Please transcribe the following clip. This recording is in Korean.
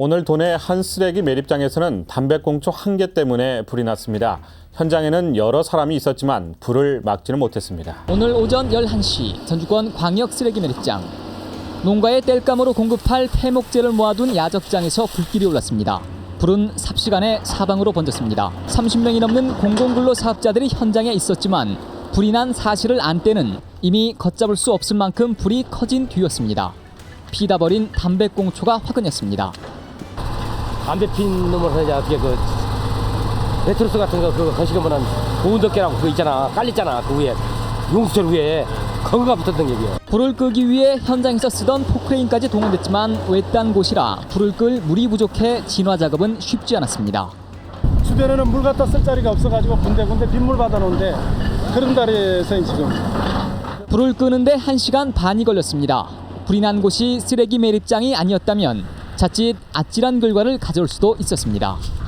오늘 도내 한 쓰레기 매립장에서는 담배꽁초 한 개 때문에 불이 났습니다. 현장에는 여러 사람이 있었지만 불을 막지는 못했습니다. 오늘 오전 11시 전주권 광역 쓰레기 매립장 농가에 땔감으로 공급할 폐목재를 모아둔 야적장에서 불길이 올랐습니다. 불은 삽시간에 사방으로 번졌습니다. 30명이 넘는 공공근로 사업자들이 현장에 있었지만 불이 난 사실을 안 때는 이미 걷잡을 수 없을 만큼 불이 커진 뒤였습니다. 피다 버린 담배꽁초가 화근했습니다. 담배 핀 놈을 이제 어떻게 그 메트로스 같은 거 그거 거시려면은 보온덮개라고 그거 있잖아 깔렸잖아 그 위에 용수철 위에 거기가 붙었던 얘기야. 불을 끄기 위해 현장에서 쓰던 포크레인까지 동원됐지만 외딴 곳이라 불을 끌 물이 부족해 진화 작업은 쉽지 않았습니다. 주변에는 물 갖다 쓸 자리가 없어가지고 군데군데 빗물 받아놓은데 그런 자리에서 지금 불을 끄는데 1시간 반이 걸렸습니다. 불이 난 곳이 쓰레기 매립장이 아니었다면 자칫 아찔한 결과를 가져올 수도 있었습니다.